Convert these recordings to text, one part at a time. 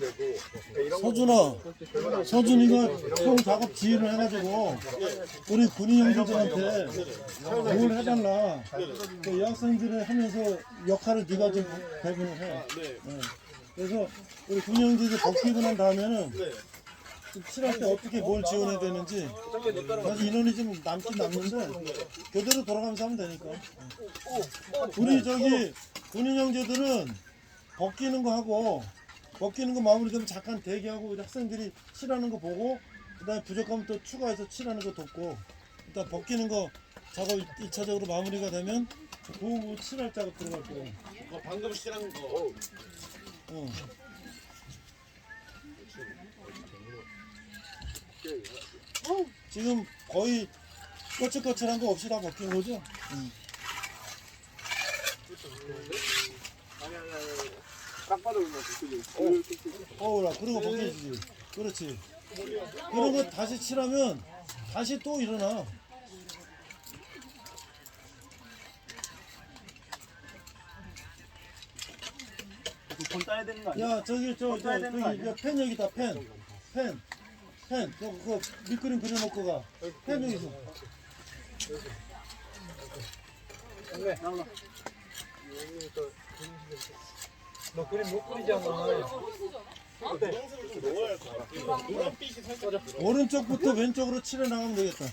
거 서준아, 서준이가 총 작업 지휘를 해가지고 우리 군인 형제들한테 뭘 해달라. 그 여학생들을 하면서 역할을 네가 좀 배분을 해. 네. 그래서 우리 군인 형제들 복귀고 난 다음에는 좀 칠할 때 어떻게 뭘 지원해야 되는지 사실 인원이 좀 남긴 남는데 그대로 돌아가면서 하면 되니까. 우리 저기 군인 형제들은 벗기는 거 하고 벗기는 거 마무리되면 잠깐 대기하고 학생들이 칠하는 거 보고 그다음에 부족하면 또 추가해서 칠하는 거 돕고 일단 벗기는 거 작업 1차적으로 마무리가 되면 그후 칠할 작업 들어갈 거고 어, 방금 실한 거. 어. 지금 거의 거칠거칠한 거 없이 다 벗긴 거죠? 딱 봐도 그냥 그게 어우라 그런 거 벗겨지지. 그렇지. 거 다시 칠하면 다시 또 일어나. 돈 따야 되는 거 아니야? 야 저기 저, 저 저기 야, 펜 여기 있다 펜펜펜. 그거, 그거 밑그림 그려놓고 가펜 여기 있어 너 그림 못 그리잖아. 오른쪽부터 왼쪽으로 칠해 나가면 되겠다.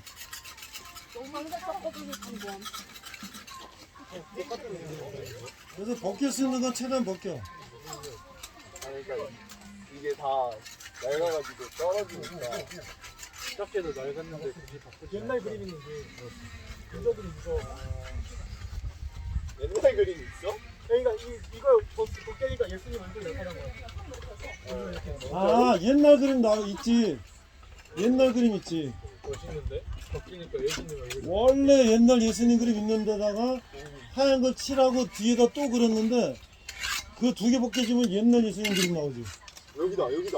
그래서 벗길 수 있는 건 최대한 벗겨. 그러니까 이게 다 낡아가지고 떨어지니까 작게도 낡았는데 굳이 바꾸지 옛날 그림 있는데. 유저 그림 유저 옛날 그림 있어? 그러니까 이, 이거 도깨비가 예수님 얼굴 나타난 거야 아 옛날 그림 나 있지 옛날 그림 있지 멋있는데? 바뀌니까 예수님 얼굴 원래 옛날 예수님 그림 있는 데다가 하얀 걸 칠하고 뒤에다 또 그렸는데 그 두 개 벗겨지면 옛날 예수님 그림 나오지 여기다 여기다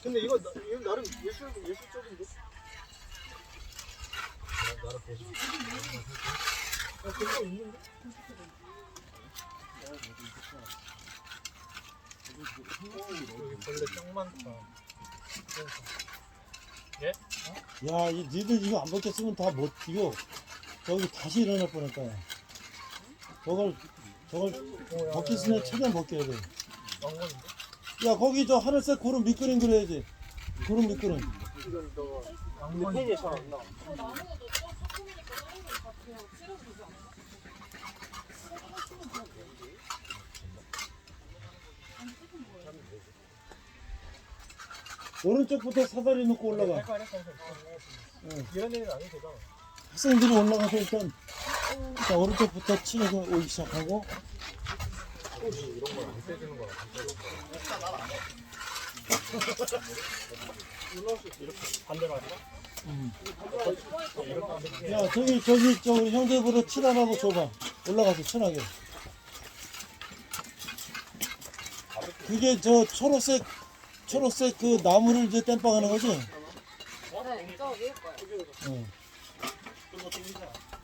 근데 이거, 나, 이거 나름 예술, 예술적인데? 그거 있는데? 야, 이 니들 이거 안 벗겼으면 다 못 뛰어. 저기 다시 일어날 뻔했다. 야. 저걸, 저걸 벗겼으면 최대한 벗겨야 돼. 왕건인데? 야, 거기 저 하늘색 구름 밑그림 그려야지. 구름 밑그림. 왕건이 잘안 나와. 오른쪽부터 사다리 놓고 올라가. 할거 할거 할거 이런 얘기는 안 해도 되잖아. 학생들이 올라가서 일단, 자, 오른쪽부터 치고 오기 시작하고. 반대로 하자 야, 저기, 저기, 저칠 하나도 줘봐. 올라가서 친하게. 그게 저 초록색, 초록색 그 나무를 이제 땜빵 하는 거지? 네, 저 위에 거예요. 어.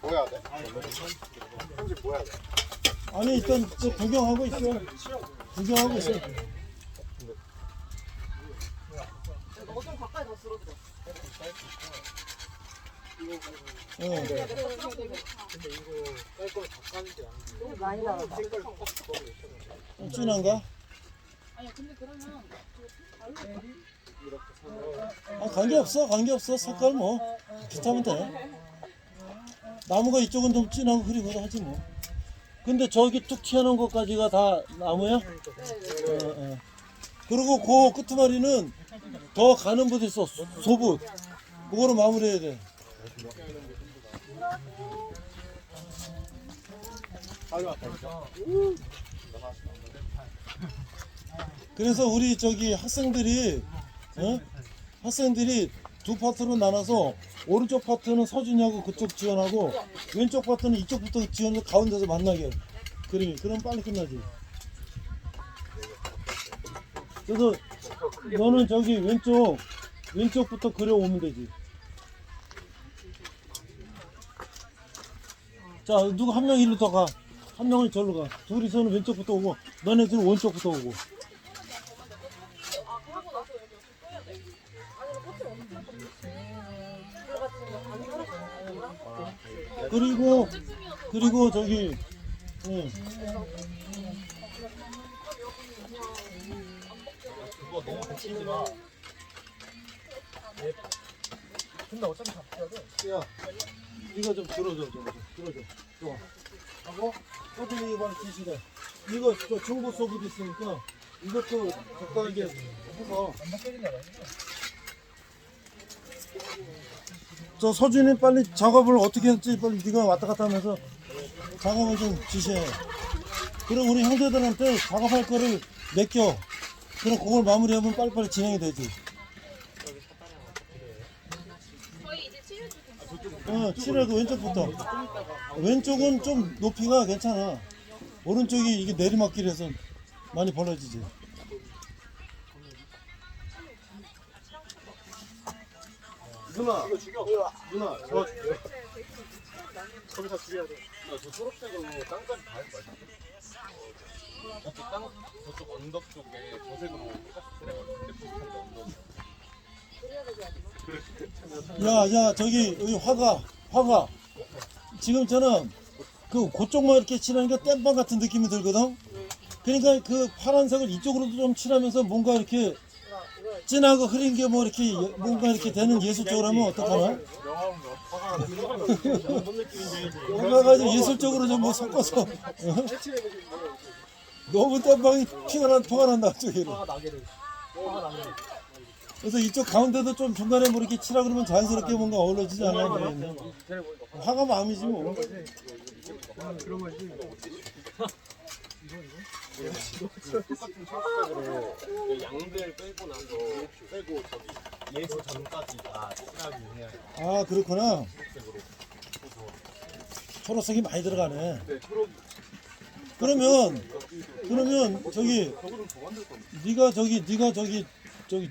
뭐 해야 돼? 편집 뭐 해야 돼? 아니, 일단 저 구경하고 있어. 구경하고 있어. 어. 너무 많이 나왔다. 좀 진한가? 아니 근데 그러면 아, 관계없어, 관계없어. 색깔 뭐. 비슷하면 돼. 나무가 이쪽은 좀 진하고 흐리고 하지 뭐. 근데 저기 뚝 튀어나온 것까지가 다 나무야? 어, 어. 그리고 그 끄트머리는 더 가는 붓 있어. 소- 소붓. 그거로 마무리해야 돼. 그래서 우리 저기 학생들이 어? 학생들이 두 파트로 나눠서 오른쪽 파트는 서준이하고 그쪽 지원하고 왼쪽 파트는 이쪽부터 지원해서 가운데서 만나게. 그림이 그럼 빨리 끝나지. 그래서 너는 저기 왼쪽 왼쪽부터 그려오면 되지 자 누구 한명 일로 더 가 한 명은 절로 가. 둘이서는 왼쪽부터 오고, 너네들은 오른쪽부터 오고. 그리고, 그리고 저기, 응. 너무 붙이지 마. 근데 어차피 다 붙여야 돼. 야, 이거 좀 들어줘, 좀, 좀 들어줘. 좋아. 하고, 서준이 이번 지시대. 이거 저 중고 소부도 있으니까 이것도 적당하게 해서. 저 서준이 빨리 작업을 어떻게 할지 빨리 네가 왔다 갔다 하면서 작업을 좀 지시해. 그럼 우리 형제들한테 작업할 거를 맡겨. 그럼 그걸 마무리하면 빨리빨리 진행이 되지. 저희 이제 치료 중 어, 칠하고 왼쪽부터. 왼쪽은 좀 높이가 괜찮아. 오른쪽이 이게 내리막길에서 많이 벌어지지. 누나. 누나, 저, 거기다 죽여야 돼. 저 초록색으로 땅까지 다 같아. 저쪽 땅, 저쪽 언덕 쪽에 저색으로 똑같이 근데 비슷한데 언덕. 야, 야, 저기, 여기 화가, 화가. 지금 저는 그 그쪽만 이렇게 칠하니까 땜빵 같은 느낌이 들거든? 그러니까 그 파란색을 이쪽으로도 좀 칠하면서 뭔가 이렇게 진하고 흐린 게 뭐 이렇게 예- 뭔가 이렇게 되는 예술적으로 하면 어떡하나? 여기 가지고 예술적으로 좀 뭐 섞어서. 어? 너무 땜빵이 피가 난, 토가 난다, 저기로. 그래서 이쪽 가운데도 좀 중간에 뭐 이렇게 치라 그러면 자연스럽게 뭔가 어우러지지 않나 모르겠네. 화가 마음이지 뭐. 그런 거지. 똑같은 초록색으로 그 양들 빼고 나서 빼고 저기 예수 전까지 다 칠하기 해야 돼. 아 그렇구나. 초록색이 많이 들어가네. 네, 초록. 그러면 그러면 저기 네가 저기 네가 저기 저기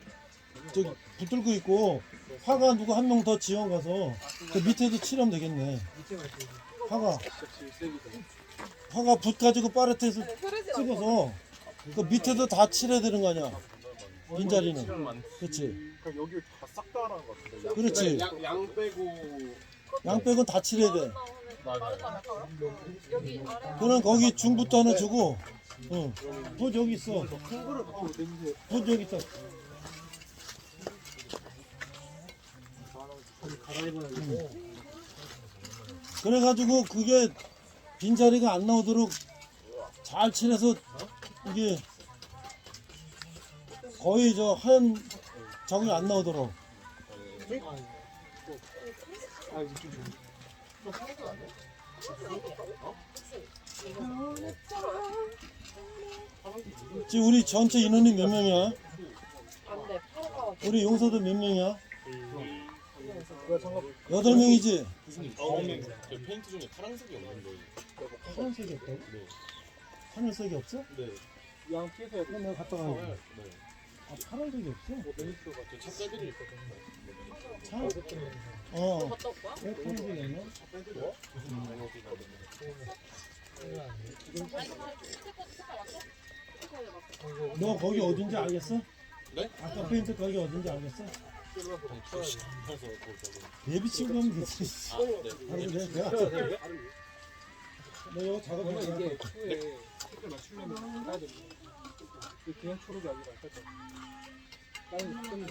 저기 붙들고 있고 화가 누구 한 명 더 지원 가서 그 밑에도 칠하면 되겠네. 화가 화가 붓 가지고 파레트에서 찍어서 그 밑에도 다 칠해야 되는 거 아니야? 빈자리는. 많. 그렇지. 그럼 여기 다싹 다 하라는 것 같은데. 그렇지. 양, 양 빼고 다 칠해야 돼. 그럼 거기 중부터 하나 주고, 응. 붓 여기 있어. 붓 여기 있어. 그래가지고 그게 빈자리가 안 나오도록 잘 칠해서 이게 거의 저 하얀 자국이 안 나오도록. 지금 우리 전체 인원이 몇 명이야? 우리 용서도 몇 명이야? 여덟 명이지? 아홉 명. 그 페인트 중에 파란색이 없는 거예요. 파란색이 없다고? 네. 하늘색이 없어? 네. 양 피해서. 그럼 내가 갔다 네. 가야 아, 파란색이 없어? 저차 빼드릴 거예요. 차? 어. 왜 파란색이 없나? 너 거기 어딘지 알겠어? 네? 아까 페인트 가게 어딘지 알겠어? 예비 친구 하면 되지. 아, 네. 아니, 내, 내가 너 이거 작업해. 이게 초에 색깔 맞추려면 따야 돼. 그냥 초록이 아니라 살짝. 다른 좀